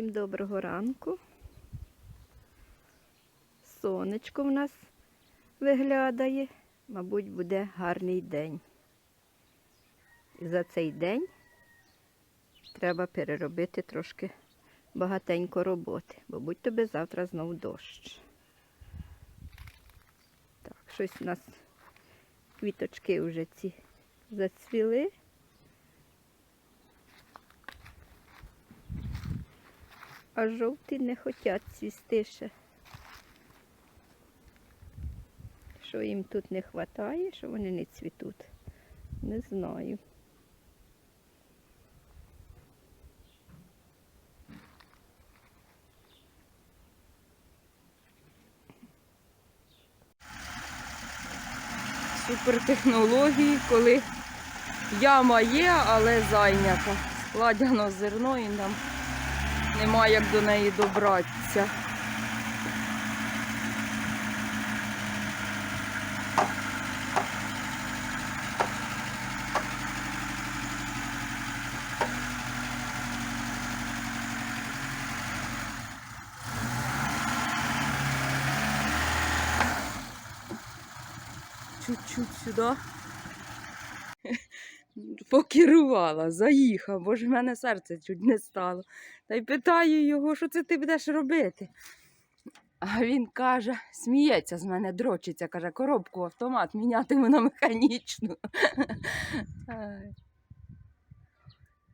Всім доброго ранку. Сонечко в нас виглядає. Мабуть, буде гарний день. І за цей день треба переробити трошки багатенько роботи, бо будь тобі завтра знов дощ. Так, щось у нас квіточки вже ці зацвіли. А жовті не хочуть цвісти ще. Що їм тут не вистачає, що вони не цвітуть? Не знаю. супертехнології, коли яма є, але зайнята. Складено зерно і нам немає як до неї добратися. Чуть-чуть сюди. Покерувала, заїхав, бо ж в мене серце чуть не стало. Та й питаю його, що це ти будеш робити. А він каже, сміється з мене, дрочиться, каже, коробку автомат мінятиму на механічну.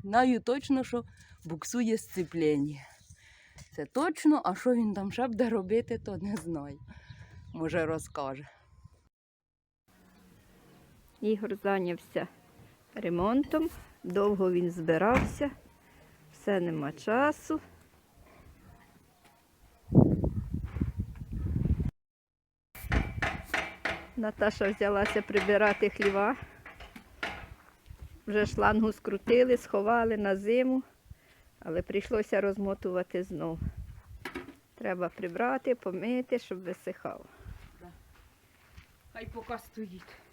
Знаю точно, що буксує сцеплення. Це точно, а що він там ще буде робити, то не знаю. Може розкаже. Ігор зайнявся ремонтом, довго він збирався, все нема часу. Наташа взялася прибирати хліва. Вже шлангу скрутили, сховали на зиму, але прийшлося розмотувати знов. Треба прибрати, помити, щоб висихало. Хай поки стоїть.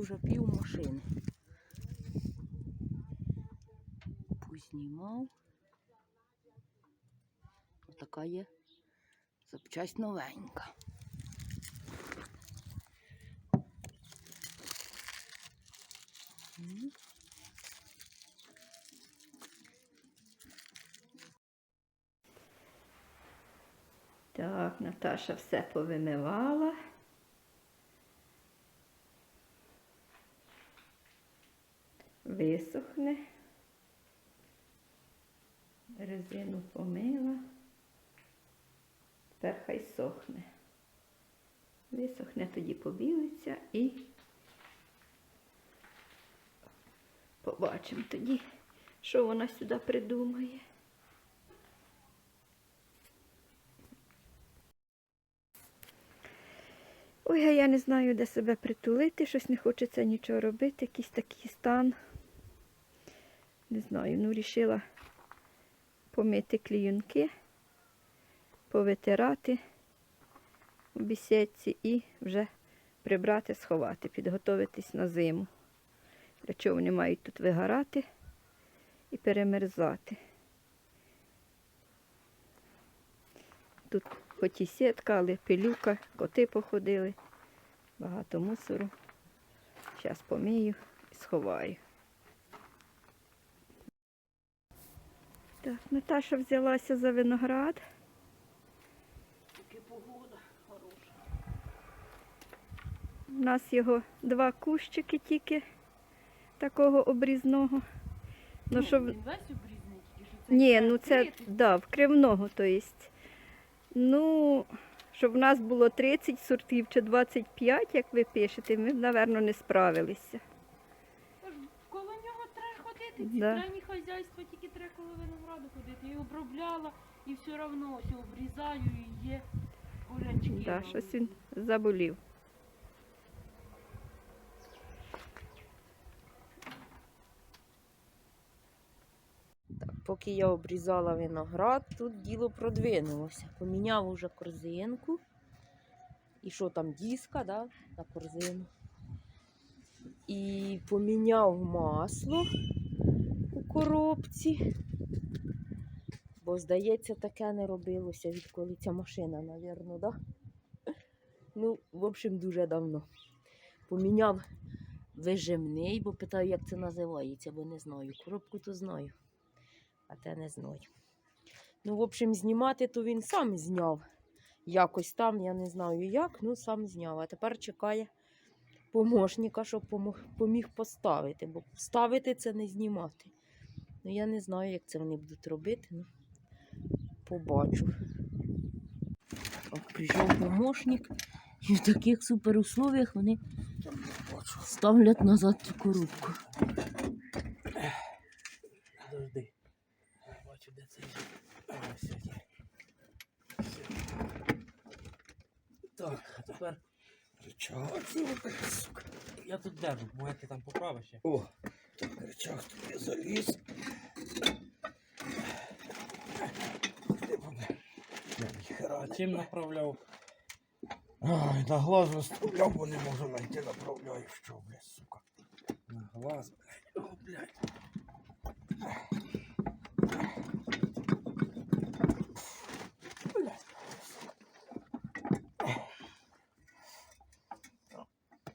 Вже пів машини. Познімав. Така є запчасть новенька. Так, Наташа все повимивала. Висохне. Резину помила. Тепер хай сохне. Висохне, тоді побілиться і Побачимо тоді, що вона сюди придумає. Ой, а я не знаю, де себе притулити, щось не хочеться нічого робити, якийсь такий стан. Не знаю, ну рішила помити кліюнки, повитирати у бісідці і вже прибрати, сховати, підготуватись на зиму. Для чого вони мають тут вигорати і перемерзати. Тут хоч і сітка, пилюка, коти походили, багато мусору. Зараз помию і сховаю. Так, Наташа взялася за виноград. Таки погода хороша. У нас його два кущики тільки такого обрізного. Ну, щоб... Він весь обрізаний, тільки що це Ні, ну це да, вкривного, то есть. Ну, щоб в нас було 30 сортів чи 25, як ви пишете, ми б, напевно, не справилися. Тож Коло нього треба ходити, ці Да. крайні хазяйства, тільки винограду ходити. Я обробляла і все одно ось обрізаю і є бурячки. Да, на щось він заболів. Поки я обрізала виноград, тут діло продвинулося. Поміняв уже корзинку. І що там, диска, да, на корзину. І поміняв масло у коробці. Бо, здається, таке не робилося, відколи ця машина, напевно, да? Ну, в общем, дуже давно. Поміняв вижимний, бо питаю, як це називається, бо не знаю. Коробку то знаю а те не знаю. Ну, в общем, знімати то він сам зняв. Якось там, я не знаю як, ну сам зняв. А тепер чекає помощника, щоб поміг поставити. Бо ставити це не знімати. Ну, я не знаю, як це вони будуть робити. Ну, побачу. От прийшов помощник, і в таких супер условиях вони ставлять назад цю коробку. Подожди. Бачу, де це. Ось. Все. Так, а тепер. Рычаг. сука. Я тут держу, може ти там поправиш. О, так, рычаг я заліз. Де вони? Я Чим направляв? Ай, на глаз виставляв, бо не можу знайти, направляю, що, блядь, сука. На глаз. О, блядь.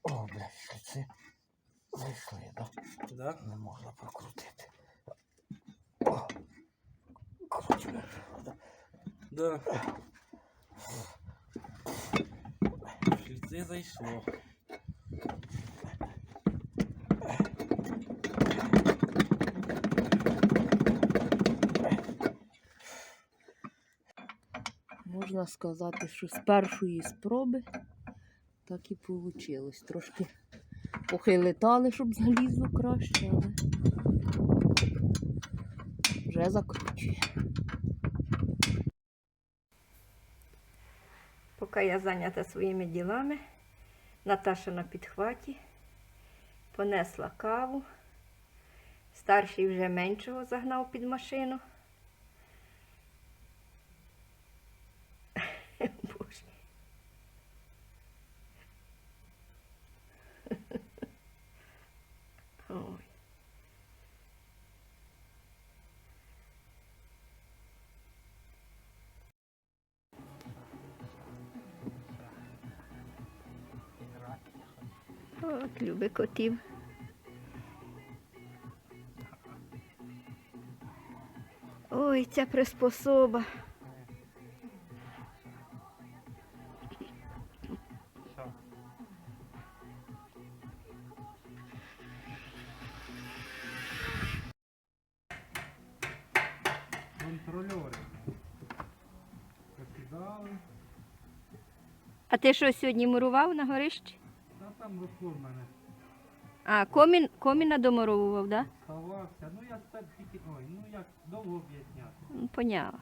О, блядь, шліци зайшли, да? Да? Не можна прокрутити. О, кручу. Да. Шліци зайшло. Можна сказати, що з першої спроби так і вийшло. Трошки похилитали, щоб залізло краще, але вже закручує. Поки я зайнята своїми ділами, Наташа на підхваті, понесла каву. Старший вже меншого загнав під машину. От, люби котів. Ой, ця приспособа. Контрольори. А ти що сьогодні мурував на горищі? Та там росло мене. А, комін, коміна домуровував, так? Да? Ховався. Ну я так тільки. Ой, ну як довго об'ясняти. Ну, Поняла.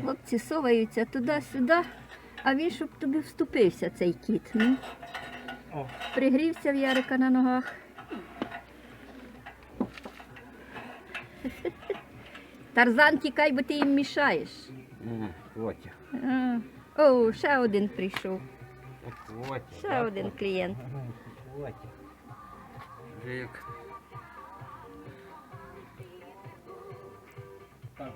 Хлопці соваються туди-сюди, а він, щоб тобі вступився цей кіт. Ну, О, пригрівся в Ярика на ногах. Тарзан, тікай, бо ти їм мішаєш. Котя. А, О, ще один прийшов. Котя. Ще один клієнт. Котя. Вже як. Так,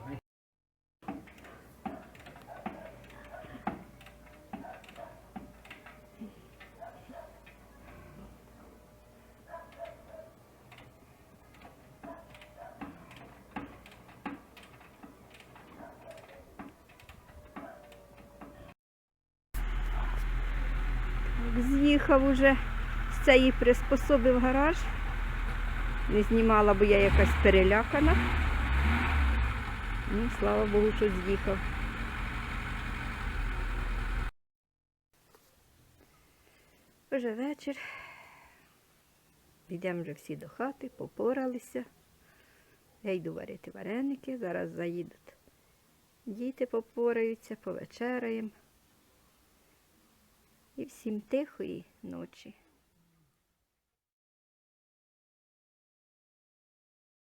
З'їхав уже з цієї приспособи в гараж. Не знімала, бо я якась перелякана. Ну, слава Богу, що з'їхав. Вже вечір. Йдемо вже всі до хати, попоралися. Я йду варити вареники, зараз заїдуть. Діти попораються, повечеряємо. І всім тихої ночі.